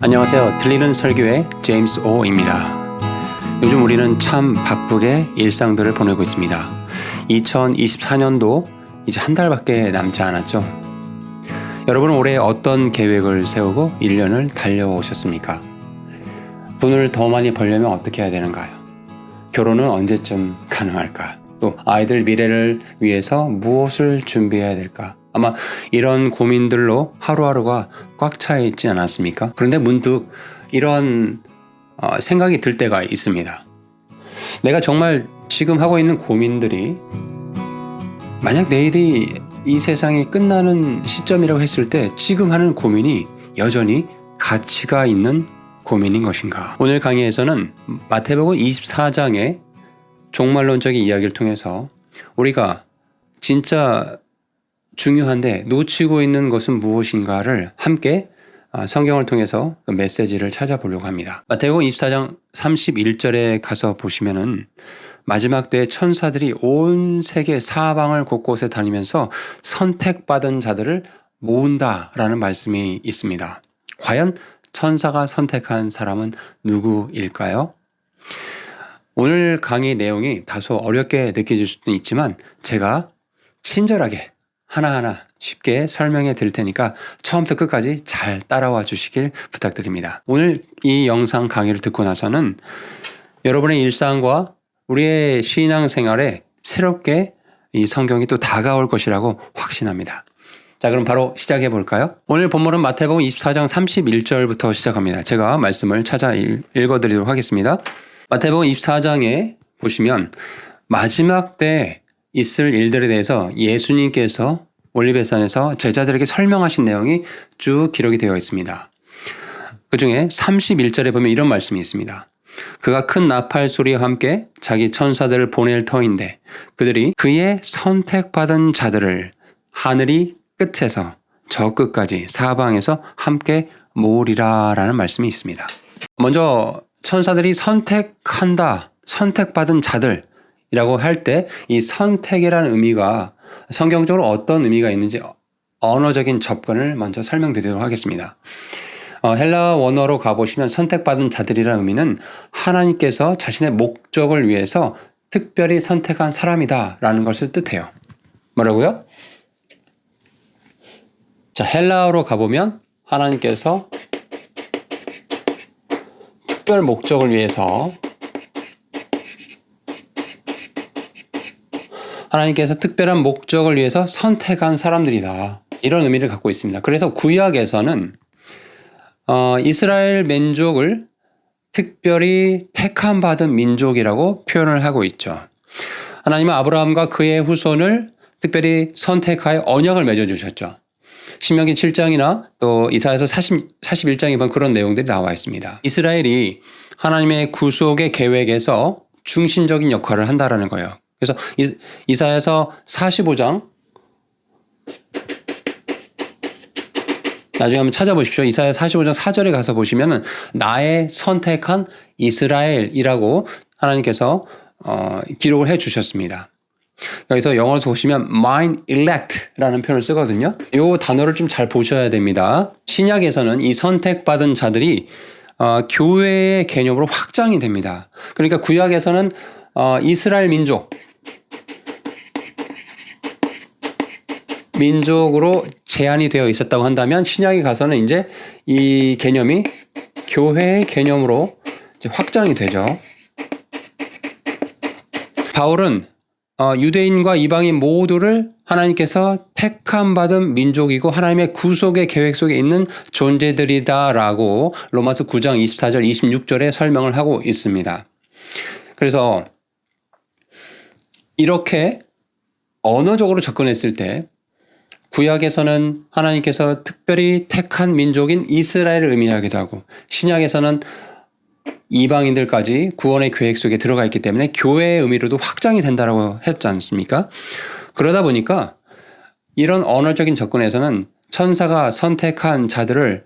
안녕하세요. 들리는 설교의 제임스 오입니다. 요즘 우리는 참 바쁘게 일상들을 보내고 있습니다. 2024년도 이제 한 달밖에 남지 않았죠. 여러분은 올해 어떤 계획을 세우고 1년을 달려오셨습니까? 돈을 더 많이 벌려면 어떻게 해야 되는가요? 결혼은 언제쯤 가능할까? 또 아이들 미래를 위해서 무엇을 준비해야 될까? 아마 이런 고민들로 하루하루가 꽉 차 있지 않았습니까? 그런데 문득 이런 어, 생각이 들 때가 있습니다. 내가 정말 지금 하고 있는 고민들이 만약 내일이 이 세상이 끝나는 시점이라고 했을 때 지금 하는 고민이 여전히 가치가 있는 고민인 것인가? 오늘 강의에서는 마태복음 24장의 종말론적인 이야기를 통해서 우리가 진짜 중요한데 놓치고 있는 것은 무엇인가를 함께 아, 성경을 통해서 그 메시지를 찾아보려고 합니다. 마태복음 24장 31절에 가서 보시면은 마지막 때 천사들이 온 세계 사방을 곳곳에 다니면서 선택받은 자들을 모은다라는 말씀이 있습니다. 과연 천사가 선택한 사람은 누구일까요? 오늘 강의 내용이 다소 어렵게 느껴질 수도 있지만 제가 친절하게 하나하나 쉽게 설명해 드릴 테니까 처음부터 끝까지 잘 따라와 주시길 부탁드립니다. 오늘 이 영상 강의를 듣고 나서는 여러분의 일상과 우리의 신앙 생활에 새롭게 이 성경이 또 다가올 것이라고 확신합니다. 자, 그럼 바로 시작해 볼까요? 오늘 본문은 마태복음 24장 31절부터 시작합니다. 제가 말씀을 찾아 읽어 드리도록 하겠습니다. 마태복음 24장에 보시면 마지막 때 있을 일들에 대해서 예수님께서 올리베산에서 제자들에게 설명하신 내용이 쭉 기록이 되어 있습니다. 그 중에 31절에 보면 이런 말씀이 있습니다. 그가 큰 나팔 소리와 함께 자기 천사들을 보낼 터인데 그들이 그의 선택받은 자들을 하늘이 끝에서 저 끝까지 사방에서 함께 모으리라 라는 말씀이 있습니다. 먼저 천사들이 선택한다, 선택받은 자들 이라고 할 때 이 선택이라는 의미가 성경적으로 어떤 의미가 있는지 언어적인 접근을 먼저 설명드리도록 하겠습니다. 어, 헬라 원어로 가보시면 선택받은 자들이라는 의미는 하나님께서 자신의 목적을 위해서 특별히 선택한 사람이다 라는 것을 뜻해요. 뭐라고요? 자, 헬라어로 가보면 하나님께서 특별 목적을 위해서 하나님께서 특별한 목적을 위해서 선택한 사람들이다. 이런 의미를 갖고 있습니다. 그래서 구약에서는 어, 이스라엘 민족을 특별히 택함 받은 민족이라고 표현을 하고 있죠. 하나님은 아브라함과 그의 후손을 특별히 선택하여 언약을 맺어 주셨죠. 신명기 7장이나 또 이사에서 40, 41장에 보면 그런 내용들이 나와 있습니다. 이스라엘이 하나님의 구속의 계획에서 중심적인 역할을 한다라는 거예요. 그래서 이사에서 45장 나중에 한번 찾아보십시오. 이사야 45장 4절에 가서 보시면은 나의 선택한 이스라엘이라고 하나님께서 어, 기록을 해 주셨습니다. 여기서 영어로 보시면 mine elect라는 표현을 쓰거든요. 이 단어를 좀 잘 보셔야 됩니다. 신약에서는 이 선택받은 자들이 어, 교회의 개념으로 확장이 됩니다. 그러니까 구약에서는 어, 이스라엘 민족 민족으로 제한이 되어 있었다고 한다면 신약에 가서는 이제 이 개념이 교회의 개념으로 확장이 되죠. 바울은 어, 유대인과 이방인 모두를 하나님께서 택함 받은 민족이고 하나님의 구속의 계획 속에 있는 존재들이다라고 로마서 9장 24절 26절에 설명을 하고 있습니다. 그래서 이렇게 언어적으로 접근했을 때 구약에서는 하나님께서 특별히 택한 민족인 이스라엘을 의미하기도 하고 신약에서는 이방인들까지 구원의 계획 속에 들어가 있기 때문에 교회의 의미로도 확장이 된다라고 했지 않습니까? 그러다 보니까 이런 언어적인 접근에서는 천사가 선택한 자들을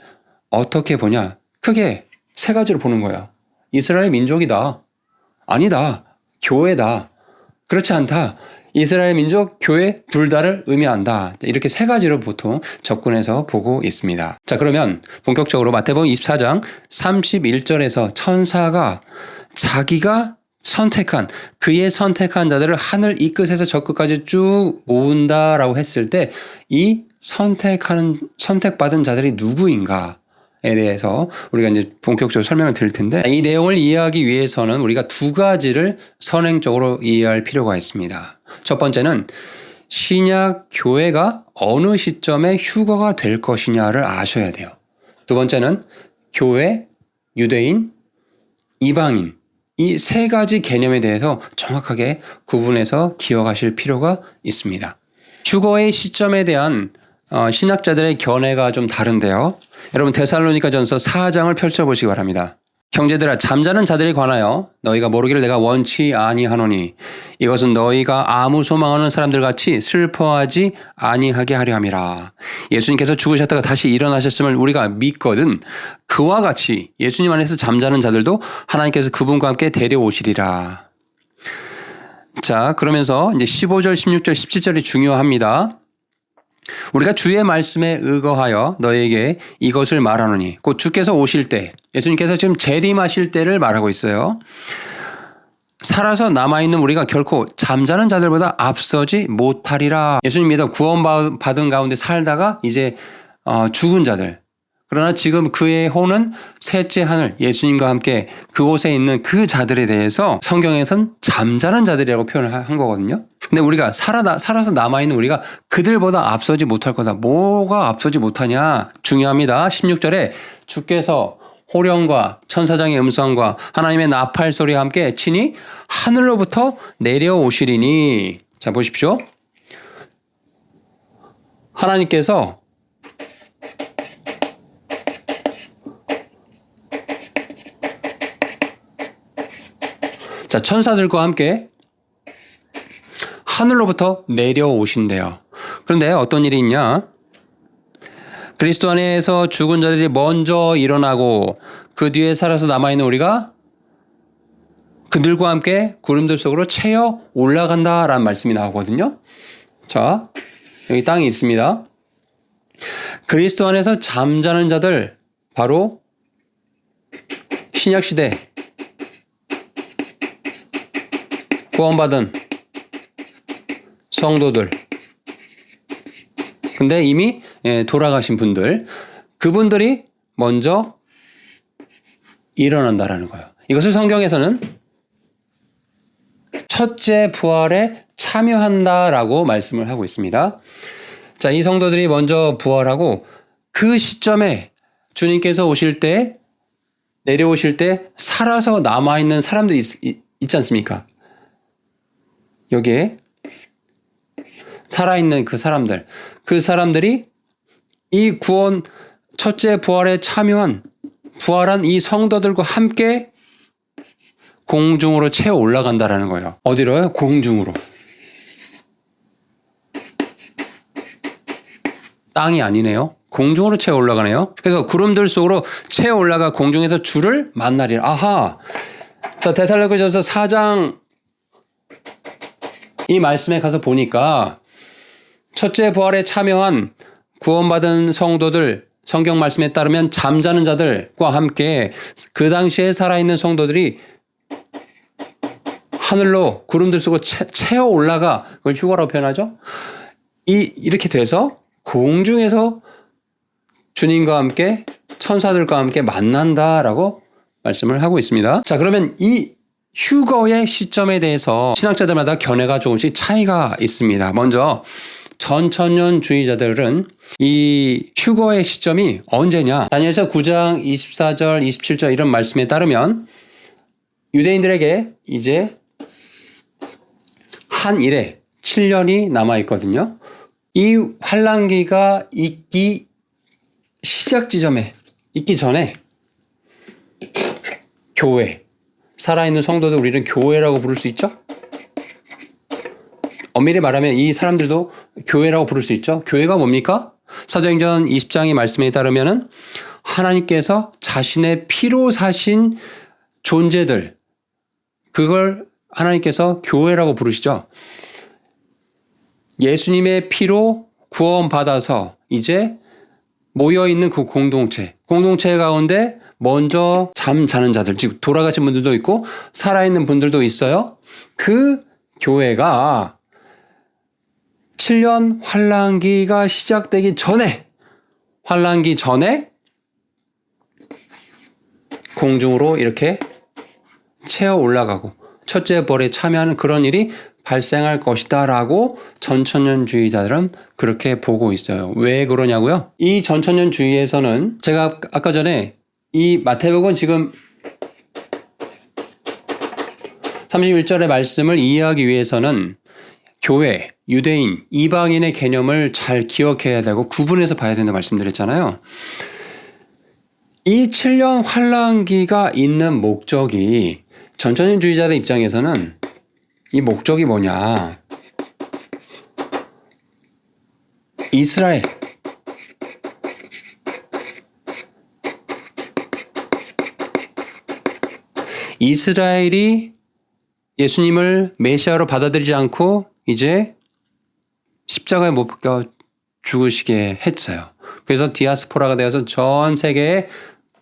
어떻게 보냐? 크게 세 가지로 보는 거예요. 이스라엘 민족이다. 아니다. 교회다. 그렇지 않다. 이스라엘 민족, 교회 둘 다를 의미한다. 이렇게 세 가지로 보통 접근해서 보고 있습니다. 자, 그러면 본격적으로 마태복음 24장 31절에서 천사가 자기가 선택한 그의 선택한 자들을 하늘 이 끝에서 저 끝까지 쭉 모은다라고 했을 때 이 선택하는 선택받은 자들이 누구인가? 에 대해서 우리가 이제 본격적으로 설명을 드릴 텐데 이 내용을 이해하기 위해서는 우리가 두 가지를 선행적으로 이해할 필요가 있습니다. 첫 번째는 신약 교회가 어느 시점에 휴거가 될 것이냐를 아셔야 돼요. 두 번째는 교회, 유대인, 이방인 이 세 가지 개념에 대해서 정확하게 구분해서 기억하실 필요가 있습니다. 휴거의 시점에 대한 어, 신학자들의 견해가 좀 다른데요. 여러분 데살로니가 전서 4장을 펼쳐보시기 바랍니다. 형제들아 잠자는 자들에 관하여 너희가 모르기를 내가 원치 아니하노니 이것은 너희가 아무 소망 없는 사람들 같이 슬퍼하지 아니하게 하려 함이라. 예수님께서 죽으셨다가 다시 일어나셨음을 우리가 믿거든 그와 같이 예수님 안에서 잠자는 자들도 하나님께서 그분과 함께 데려오시리라. 자, 그러면서 이제 15절, 16절, 17절이 중요합니다. 우리가 주의 말씀에 의거하여 너에게 이것을 말하노니 곧 주께서 오실 때 예수님께서 지금 재림하실 때를 말하고 있어요. 살아서 남아있는 우리가 결코 잠자는 자들보다 앞서지 못하리라. 예수님 믿어 구원받은 가운데 살다가 이제 어, 죽은 자들. 그러나 지금 그의 호는 셋째 하늘 예수님과 함께 그곳에 있는 그 자들에 대해서 성경에선 잠자는 자들이라고 표현을 한 거거든요. 근데 우리가 살아, 살아서 남아 있는 우리가 그들보다 앞서지 못할 거다. 뭐가 앞서지 못하냐? 중요합니다. 16절에 주께서 호령과 천사장의 음성과 하나님의 나팔 소리와 함께 친히 하늘로부터 내려오시리니. 자, 보십시오. 하나님께서 자, 천사들과 함께 하늘로부터 내려오신대요. 그런데 어떤 일이 있냐? 그리스도 안에서 죽은 자들이 먼저 일어나고 그 뒤에 살아서 남아있는 우리가 그들과 함께 구름들 속으로 채어 올라간다라는 말씀이 나오거든요. 자, 여기 땅이 있습니다. 그리스도 안에서 잠자는 자들, 바로 신약시대 구원받은 성도들. 근데 이미 예, 돌아가신 분들, 그분들이 먼저 일어난다라는 거예요. 이것을 성경에서는 첫째 부활에 참여한다라고 말씀을 하고 있습니다. 자, 이 성도들이 먼저 부활하고 그 시점에 주님께서 오실 때 내려오실 때 살아서 남아있는 사람들이 있, 있지 않습니까? 여기에 살아있는 그 사람들, 그 사람들이 이 구원 첫째 부활에 참여한 부활한 이 성도들과 함께 공중으로 채워 올라간다라는 거예요. 어디로요? 공중으로. 땅이 아니네요. 공중으로 채워 올라가네요. 그래서 구름들 속으로 채워 올라가 공중에서 주를 만나리라. 아하. 자, 데살로니가전서 4장 이 말씀에 가서 보니까 첫째 부활에 참여한 구원받은 성도들 성경 말씀에 따르면 잠자는 자들과 함께 그 당시에 살아있는 성도들이 하늘로 구름들 속으로 채어 올라가 그걸 휴거라고 표현하죠. 이 이렇게 돼서 공중에서 주님과 함께 천사들과 함께 만난다라고 말씀을 하고 있습니다. 자, 그러면 이 휴거의 시점에 대해서 신학자들마다 견해가 조금씩 차이가 있습니다. 먼저 전천년주의자들은 이 휴거의 시점이 언제냐? 다니엘서 9장 24절, 27절 이런 말씀에 따르면 유대인들에게 이제 한 일에 7년이 남아 있거든요. 이 환란기가 있기 시작 지점에 있기 전에 교회 살아있는 성도들 우리는 교회라고 부를 수 있죠? 엄밀히 말하면 이 사람들도 교회라고 부를 수 있죠. 교회가 뭡니까? 사도행전 20장의 말씀에 따르면은 하나님께서 자신의 피로 사신 존재들 그걸 하나님께서 교회라고 부르시죠. 예수님의 피로 구원받아서 이제 모여 있는 그 공동체, 공동체 가운데 먼저 잠자는 자들, 즉 돌아가신 분들도 있고 살아있는 분들도 있어요. 그 교회가 7년 환란기가 시작되기 전에 환란기 전에 공중으로 이렇게 채어 올라가고 첫째 벌에 참여하는 그런 일이 발생할 것이다 라고 전천년주의자들은 그렇게 보고 있어요. 왜 그러냐고요? 이 전천년주의에서는 제가 아까 전에 이 마태복은 지금 31절의 말씀을 이해하기 위해서는 교회, 유대인, 이방인의 개념을 잘 기억해야 되고 구분해서 봐야 된다고 말씀드렸잖아요. 이 7년 환란기가 있는 목적이 전천년주의자들 입장에서는 이 목적이 뭐냐? 이스라엘 이스라엘이 예수님을 메시아로 받아들이지 않고 이제 십자가에 못 박혀 죽으시게 했어요. 그래서 디아스포라가 되어서 전 세계에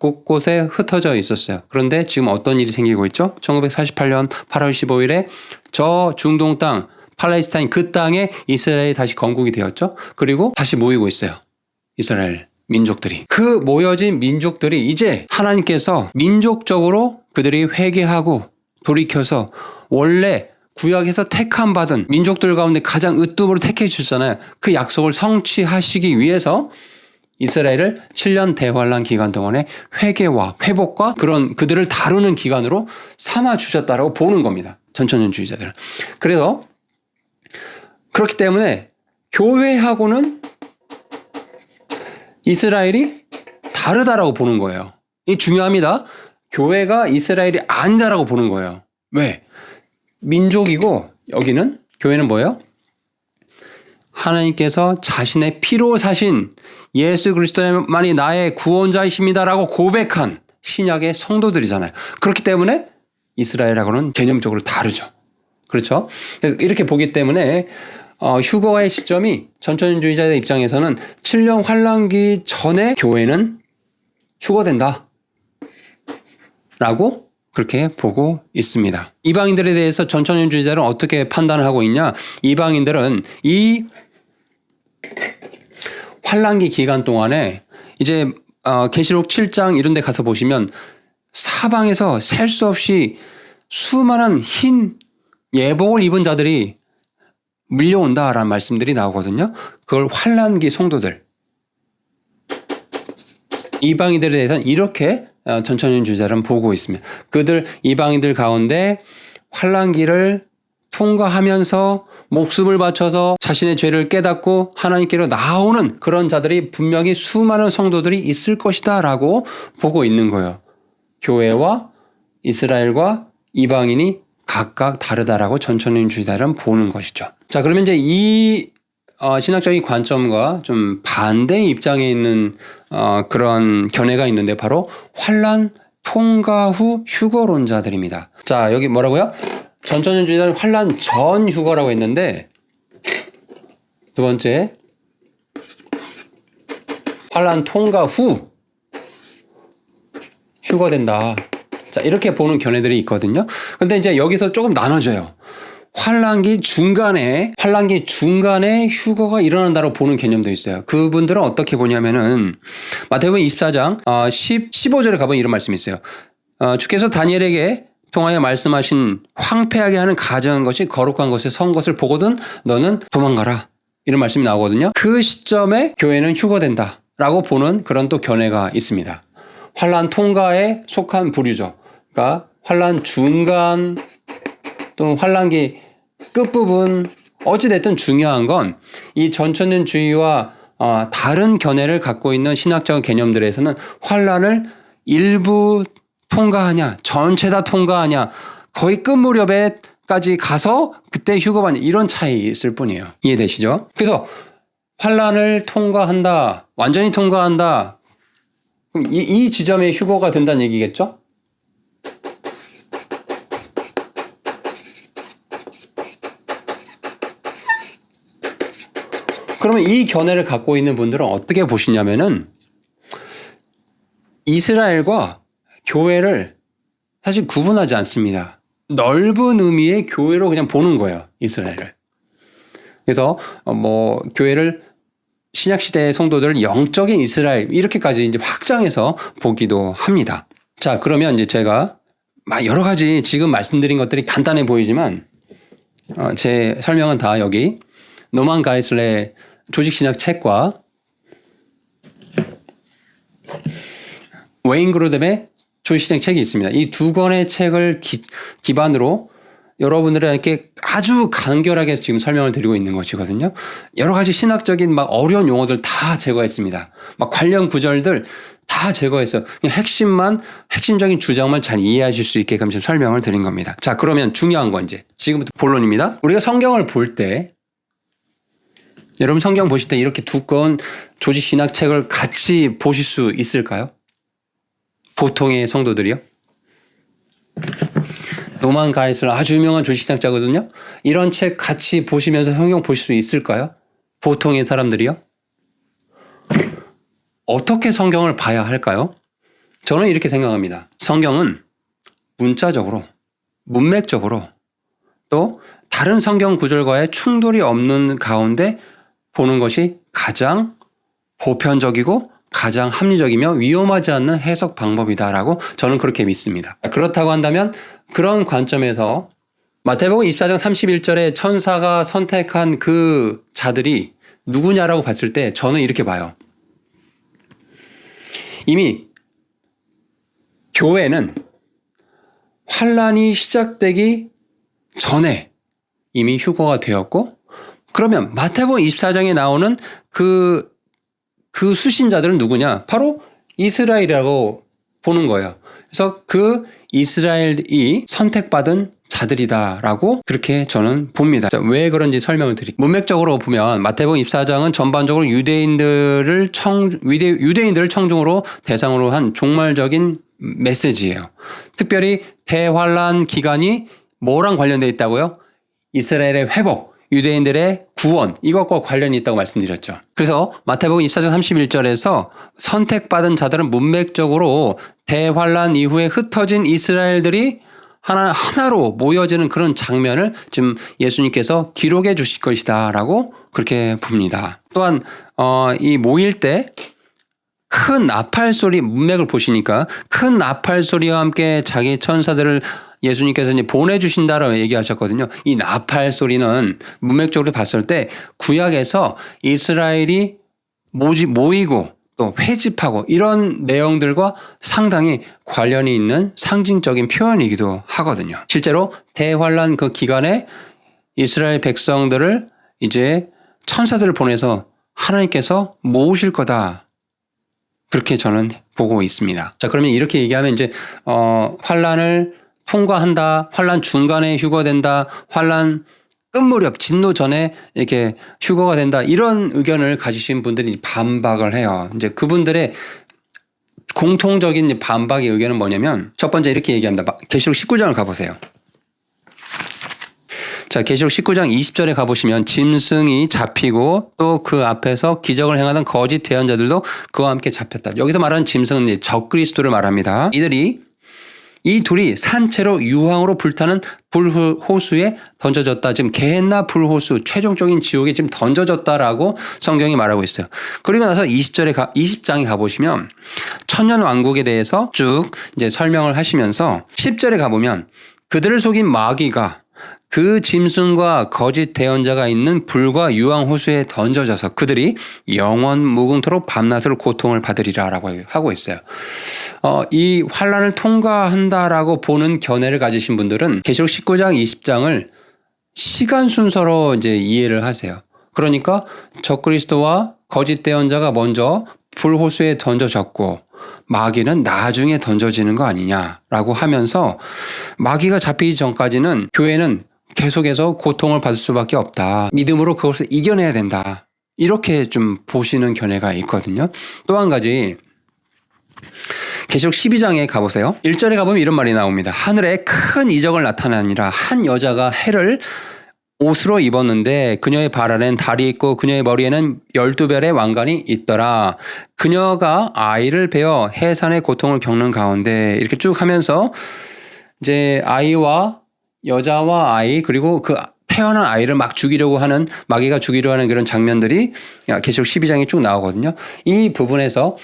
곳곳에 흩어져 있었어요. 그런데 지금 어떤 일이 생기고 있죠? 1948년 8월 15일에 저 중동 땅 팔레스타인 그 땅에 이스라엘이 다시 건국이 되었죠. 그리고 다시 모이고 있어요. 이스라엘 민족들이. 그 모여진 민족들이 이제 하나님께서 민족적으로 그들이 회개하고 돌이켜서 원래 구약에서 택함 받은 민족들 가운데 가장 으뜸으로 택해 주셨잖아요. 그 약속을 성취하시기 위해서 이스라엘을 7년 대환란 기간 동안에 회개와 회복과 그런 그들을 다루는 기간으로 삼아 주셨다라고 보는 겁니다. 전천년주의자들은. 그래서 그렇기 때문에 교회하고는 이스라엘이 다르다라고 보는 거예요. 이 중요합니다. 교회가 이스라엘이 아니다라고 보는 거예요. 왜? 민족이고 여기는 교회는 뭐예요? 하나님께서 자신의 피로 사신 예수 그리스도만이 나의 구원자이십니다라고 고백한 신약의 성도들이잖아요. 그렇기 때문에 이스라엘하고는 개념적으로 다르죠. 그렇죠? 이렇게 보기 때문에 어, 휴거의 시점이 전천주의자의 입장에서는 7년 환란기 전에 교회는 휴거된다. 라고 그렇게 보고 있습니다. 이방인들에 대해서 전천주의자는 어떻게 판단을 하고 있냐? 이방인들은 이 환란기 기간 동안에 이제 어, 계시록 7장 이런 데 가서 보시면 사방에서 셀 수 없이 수많은 흰 예복을 입은 자들이 밀려온다라는 말씀들이 나오거든요. 그걸 환란기 성도들 이방인들에 대해서는 이렇게 어, 전천년 주자는 보고 있습니다. 그들 이방인들 가운데 환란기를 통과하면서 목숨을 바쳐서 자신의 죄를 깨닫고 하나님께로 나오는 그런 자들이 분명히 수많은 성도들이 있을 것이다라고 보고 있는 거예요. 교회와 이스라엘과 이방인이 각각 다르다라고 전천인주의자는 보는 것이죠. 자, 그러면 이제 이 어, 신학적인 관점과 좀 반대 입장에 있는 어, 그런 견해가 있는데 바로 환란 통과 후 휴거론자들입니다. 자, 여기 뭐라고요? 전천년주의자는 환란 전 휴거라고 했는데 두 번째 환란 통과 후 휴거된다. 자, 이렇게 보는 견해들이 있거든요. 근데 이제 여기서 조금 나눠져요. 환란기 중간에 환란기 중간에 휴거가 일어난다고 보는 개념도 있어요. 그분들은 어떻게 보냐면은 마태복음 24장 10 15절에 가보면 이런 말씀이 있어요. 어, 주께서 다니엘에게 통하여 말씀하신 황폐하게 하는 가정한 것이 거룩한 것에 선 것을 보거든 너는 도망가라. 이런 말씀이 나오거든요. 그 시점에 교회는 휴거된다. 라고 보는 그런 또 견해가 있습니다. 환란 통과에 속한 부류죠. 그러니까 환란 중간 또는 환란기 끝부분 어찌됐든 중요한 건 이 전천년주의와 어, 다른 견해를 갖고 있는 신학적 개념들에서는 환란을 일부 통과하냐, 전체 다 통과하냐, 거의 끝 무렵에까지 가서 그때 휴거받냐 이런 차이 있을 뿐이에요. 이해되시죠? 그래서 환란을 통과한다, 완전히 통과한다. 이, 이 지점에 휴거가 된다는 얘기겠죠? 그러면 이 견해를 갖고 있는 분들은 어떻게 보시냐면은 이스라엘과 교회를 사실 구분하지 않습니다. 넓은 의미의 교회로 그냥 보는 거예요. 이스라엘을. 그래서 어, 뭐 교회를 신약 시대의 성도들을 영적인 이스라엘 이렇게까지 이제 확장해서 보기도 합니다. 자, 그러면 이제 제가 막 여러 가지 지금 말씀드린 것들이 간단해 보이지만 어, 제 설명은 다 여기 노만 가이슬의 조직 신학 책과 웨인 그루뎀의 조직 신학 책이 있습니다. 이 두 권의 책을 기, 기반으로 여러분들에게 아주 간결하게 지금 설명을 드리고 있는 것이거든요. 여러 가지 신학적인 막 어려운 용어들 다 제거했습니다. 막 관련 구절들 다 제거해서 핵심만 핵심적인 주장만 잘 이해하실 수 있게끔 지금 설명을 드린 겁니다. 자, 그러면 중요한 건 이제 지금부터 본론입니다. 우리가 성경을 볼 때 여러분 성경 보실 때 이렇게 두꺼운 조직 신학 책을 같이 보실 수 있을까요? 보통의 성도들이요? 노만 가이슬 아주 유명한 조직신학자거든요. 이런 책 같이 보시면서 성경 보실 수 있을까요? 보통의 사람들이요? 어떻게 성경을 봐야 할까요? 저는 이렇게 생각합니다. 성경은 문자적으로, 문맥적으로, 또 다른 성경 구절과의 충돌이 없는 가운데 보는 것이 가장 보편적이고 가장 합리적이며 위험하지 않는 해석 방법이다라고 저는 그렇게 믿습니다. 그렇다고 한다면 그런 관점에서 마태복음 24장 31절에 천사가 선택한 그 자들이 누구냐라고 봤을 때 저는 이렇게 봐요. 이미 교회는 환란이 시작되기 전에 이미 휴거가 되었고 그러면 마태복음 24장에 나오는 그, 그 수신자들은 누구냐? 바로 이스라엘이라고 보는 거예요. 그래서 그 이스라엘이 선택받은 자들이다라고 그렇게 저는 봅니다. 자, 왜 그런지 설명을 드릴게요. 문맥적으로 보면 마태복음 24장은 전반적으로 유대인들을 청 유대, 유대인들을 청중으로 대상으로 한 종말적인 메시지예요. 특별히 대환란 기간이 뭐랑 관련돼 있다고요? 이스라엘의 회복, 유대인들의 구원 이것과 관련이 있다고 말씀드렸죠. 그래서 마태복음 24장 31절에서 선택받은 자들은 문맥적으로 대환란 이후에 흩어진 이스라엘들이 하나 하나로 모여지는 그런 장면을 지금 예수님께서 기록해 주실 것이다 라고 그렇게 봅니다. 또한 어, 이 모일 때 큰 나팔 소리 문맥을 보시니까 큰 나팔 소리와 함께 자기 천사들을 예수님께서 이제 보내주신다라고 얘기하셨거든요. 이 나팔 소리는 문맥적으로 봤을 때 구약에서 이스라엘이 모지, 모이고 또 회집하고 이런 내용들과 상당히 관련이 있는 상징적인 표현이기도 하거든요. 실제로 대환란 그 기간에 이스라엘 백성들을 이제 천사들을 보내서 하나님께서 모으실 거다. 그렇게 저는 보고 있습니다. 자, 그러면 이렇게 얘기하면 이제 어 환란을 통과한다. 환란 중간에 휴거된다. 환란 끝 무렵 진노 전에 이렇게 휴거가 된다. 이런 의견을 가지신 분들이 반박을 해요. 이제 그분들의 공통적인 반박의 의견은 뭐냐면 첫 번째 이렇게 얘기합니다. 계시록 19장을 가보세요. 자, 계시록 19장 20절에 가보시면 짐승이 잡히고 또 그 앞에서 기적을 행하던 거짓 대언자들도 그와 함께 잡혔다. 여기서 말하는 짐승은 적그리스도를 말합니다. 이들이 이 둘이 산채로 유황으로 불타는 불호수에 던져졌다. 지금 개나 불호수 최종적인 지옥에 지금 던져졌다라고 성경이 말하고 있어요. 그리고 나서 20절에 가, 20장에 가 보시면 천년 왕국에 대해서 쭉 이제 설명을 하시면서 10절에 가 보면 그들을 속인 마귀가 그 짐승과 거짓 대언자가 있는 불과 유황 호수에 던져져서 그들이 영원 무궁토록 밤낮으로 고통을 받으리라라고 하고 있어요. 어, 이 환란을 통과한다라고 보는 견해를 가지신 분들은 계시록 19장 20장을 시간 순서로 이제 이해를 하세요. 그러니까 적그리스도와 거짓 대언자가 먼저 불호수에 던져졌고 마귀는 나중에 던져지는 거 아니냐라고 하면서 마귀가 잡히기 전까지는 교회는 계속해서 고통을 받을 수밖에 없다. 믿음으로 그것을 이겨내야 된다. 이렇게 좀 보시는 견해가 있거든요. 또 한 가지 계시록 12장에 가보세요. 1절에 가보면 이런 말이 나옵니다. 하늘에 큰 이적을 나타나니라 한 여자가 해를 옷으로 입었는데 그녀의 발 안엔 달이 있고 그녀의 머리에는 열두 별의 왕관이 있더라. 그녀가 아이를 베어 해산의 고통을 겪는 가운데 이렇게 쭉 하면서 이제 아이와 여자와 아이 그리고 그 태어난 아이를 막 죽이려고 하는 마귀가 죽이려 하는 그런 장면들이 계시록 12장에 쭉 나오거든요. 이 부분에서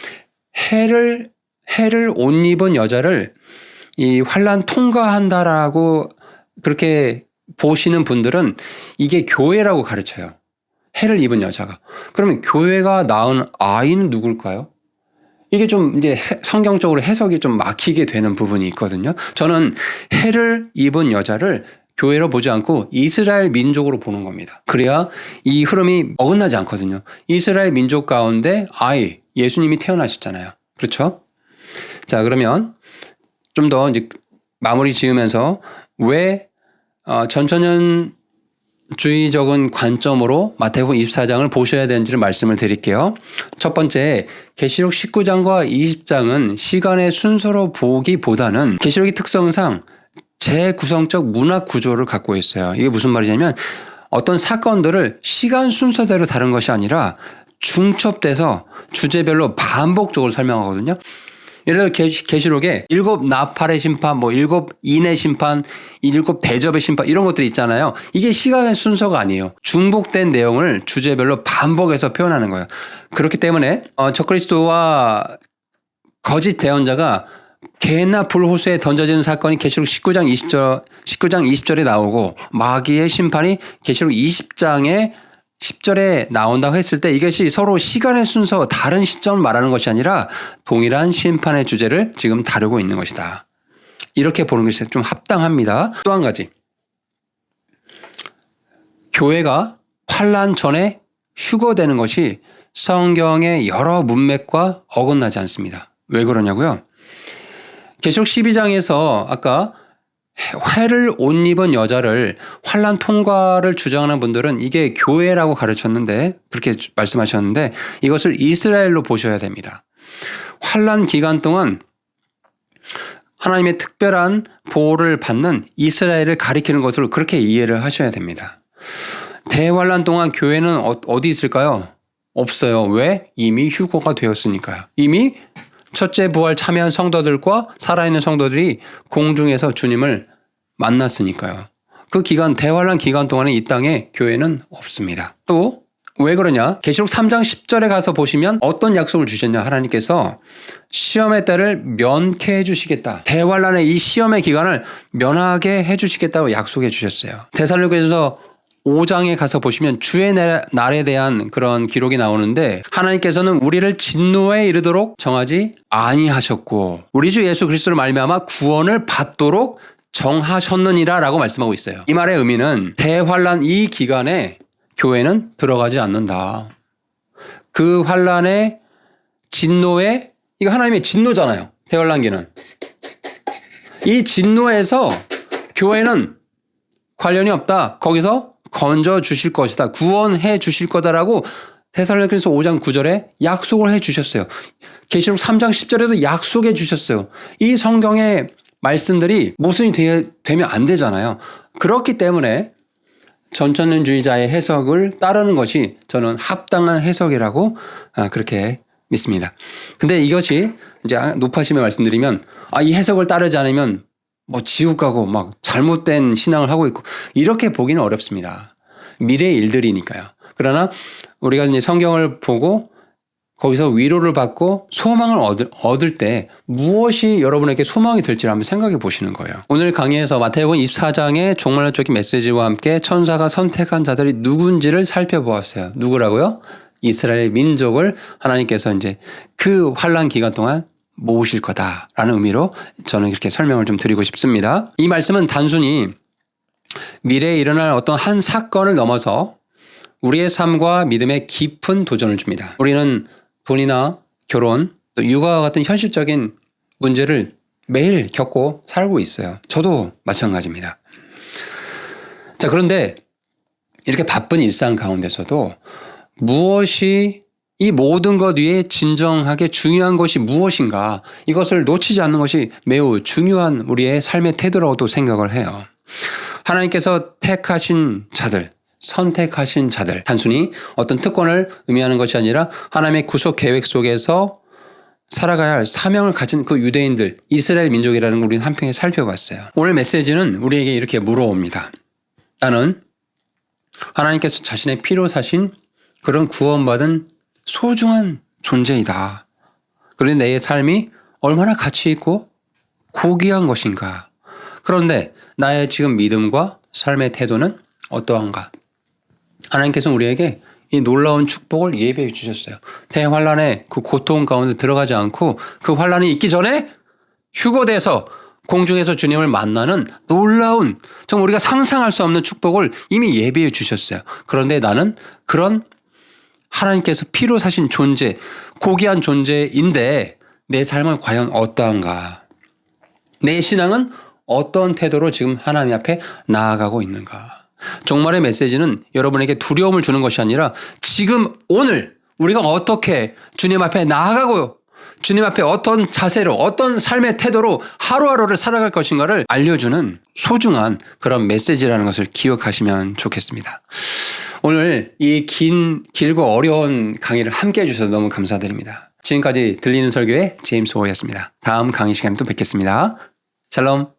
해를 해를 옷 입은 여자를 이 환란 통과한다라고 그렇게 보시는 분들은 이게 교회라고 가르쳐요. 해를 입은 여자가. 그러면 교회가 낳은 아이는 누굴까요? 이게 좀 이제 성경적으로 해석이 좀 막히게 되는 부분이 있거든요. 저는 해를 입은 여자를 교회로 보지 않고 이스라엘 민족으로 보는 겁니다. 그래야 이 흐름이 어긋나지 않거든요. 이스라엘 민족 가운데 아이, 예수님이 태어나셨잖아요. 그렇죠? 자, 그러면 좀 더 이제 마무리 지으면서 왜 어, 전천년 주의적인 관점으로 마태복음 24장을 보셔야 되는지를 말씀을 드릴게요. 첫 번째, 계시록 19장과 20장은 시간의 순서로 보기보다는 계시록의 특성상 재구성적 문학 구조를 갖고 있어요. 이게 무슨 말이냐면 어떤 사건들을 시간 순서대로 다른 것이 아니라 중첩돼서 주제별로 반복적으로 설명하거든요. 예를 들어 계시 록에 일곱 나팔의 심판, 뭐 일곱 인의 심판, 일곱 대접의 심판 이런 것들이 있잖아요. 이게 시간의 순서가 아니에요. 중복된 내용을 주제별로 반복해서 표현하는 거예요. 그렇기 때문에 어, 적그리스도와 거짓 대언자가 개나 불호수에 던져지는 사건이 계시록 19장 20절 19장 20절에 나오고 마귀의 심판이 계시록 20장에 10절에 나온다고 했을 때 이것이 서로 시간의 순서 다른 시점을 말하는 것이 아니라 동일한 심판의 주제를 지금 다루고 있는 것이다. 이렇게 보는 것이 좀 합당합니다. 또 한 가지. 교회가 환란 전에 휴거되는 것이 성경의 여러 문맥과 어긋나지 않습니다. 왜 그러냐고요? 계시록 12장에서 아까 회를 옷 입은 여자를 환란 통과를 주장하는 분들은 이게 교회라고 가르쳤는데 그렇게 말씀하셨는데 이것을 이스라엘로 보셔야 됩니다. 환란 기간 동안 하나님의 특별한 보호를 받는 이스라엘을 가리키는 것으로 그렇게 이해를 하셔야 됩니다. 대환란 동안 교회는 어, 어디 있을까요? 없어요. 왜? 이미 휴고가 되었으니까요. 이미 첫째 부활 참여한 성도들과 살아있는 성도들이 공중에서 주님을 만났으니까요. 그 기간 대환란 기간 동안에 이 땅에 교회는 없습니다. 또 왜 그러냐? 계시록 3장 10절에 가서 보시면 어떤 약속을 주셨냐? 하나님께서 시험의 때를 면케 해 주시겠다. 대환란의 이 시험의 기간을 면하게 해 주시겠다고 약속해 주셨어요. 대살로에서 5장에 가서 보시면 주의 날에 대한 그런 기록이 나오는데 하나님께서는 우리를 진노에 이르도록 정하지 아니하셨고 우리 주 예수 그리스도를 말미암아 구원을 받도록 정하셨느니라라고 말씀하고 있어요. 이 말의 의미는 대환란 이 기간에 교회는 들어가지 않는다. 그 환란의 진노에 이거 하나님의 진노잖아요. 대환란기는 이 진노에서 교회는 관련이 없다. 거기서 건져 주실 것이다. 구원해 주실 거다라고 테살로니서 5장 9절에 약속을 해 주셨어요. 계시록 3장 10절에도 약속해 주셨어요. 이 성경의 말씀들이 모순이 되, 되면 안 되잖아요. 그렇기 때문에 전천년주의자의 해석을 따르는 것이 저는 합당한 해석이라고 아, 그렇게 믿습니다. 근데 이것이 이제 높아심에 말씀드리면 아, 이 해석을 따르지 않으면 뭐 지옥 가고 막 잘못된 신앙을 하고 있고 이렇게 보기는 어렵습니다. 미래의 일들이니까요. 그러나 우리가 이제 성경을 보고 거기서 위로를 받고 소망을 얻을, 얻을 때 무엇이 여러분에게 소망이 될지를 한번 생각해 보시는 거예요. 오늘 강의에서 마태복음 24장의 종말론적인 메시지와 함께 천사가 선택한 자들이 누군지를 살펴보았어요. 누구라고요? 이스라엘 민족을 하나님께서 이제 그 환란 기간 동안 모으실 거다라는 의미로 저는 이렇게 설명을 좀 드리고 싶습니다. 이 말씀은 단순히 미래에 일어날 어떤 한 사건을 넘어서 우리의 삶과 믿음에 깊은 도전을 줍니다. 우리는 돈이나 결혼, 또 육아와 같은 현실적인 문제를 매일 겪고 살고 있어요. 저도 마찬가지입니다. 자, 그런데 이렇게 바쁜 일상 가운데서도 무엇이 이 모든 것 위에 진정하게 중요한 것이 무엇인가 이것을 놓치지 않는 것이 매우 중요한 우리의 삶의 태도라고도 생각을 해요. 하나님께서 택하신 자들, 선택하신 자들, 단순히 어떤 특권을 의미하는 것이 아니라 하나님의 구속 계획 속에서 살아가야 할 사명을 가진 그 유대인들, 이스라엘 민족이라는 걸 우리는 한평에 살펴봤어요. 오늘 메시지는 우리에게 이렇게 물어옵니다. 나는 하나님께서 자신의 피로 사신 그런 구원받은 소중한 존재이다. 그런데 내 삶이 얼마나 가치 있고 고귀한 것인가. 그런데 나의 지금 믿음과 삶의 태도는 어떠한가? 하나님께서 우리에게 이 놀라운 축복을 예배해 주셨어요. 대환란의 그 고통 가운데 들어가지 않고 그 환란이 있기 전에 휴거돼서 공중에서 주님을 만나는 놀라운 정말 우리가 상상할 수 없는 축복을 이미 예배해 주셨어요. 그런데 나는 그런 하나님께서 피로 사신 존재, 고귀한 존재인데 내 삶은 과연 어떠한가? 내 신앙은 어떤 태도로 지금 하나님 앞에 나아가고 있는가? 종말의 메시지는 여러분에게 두려움을 주는 것이 아니라 지금 오늘 우리가 어떻게 주님 앞에 나아가고 주님 앞에 어떤 자세로 어떤 삶의 태도로 하루하루를 살아갈 것인가를 알려주는 소중한 그런 메시지라는 것을 기억하시면 좋겠습니다. 오늘 이 긴, 길고 어려운 강의를 함께 해주셔서 너무 감사드립니다. 지금까지 들리는 설교의 제임스 호였습니다. 다음 강의 시간에 또 뵙겠습니다. 샬롬.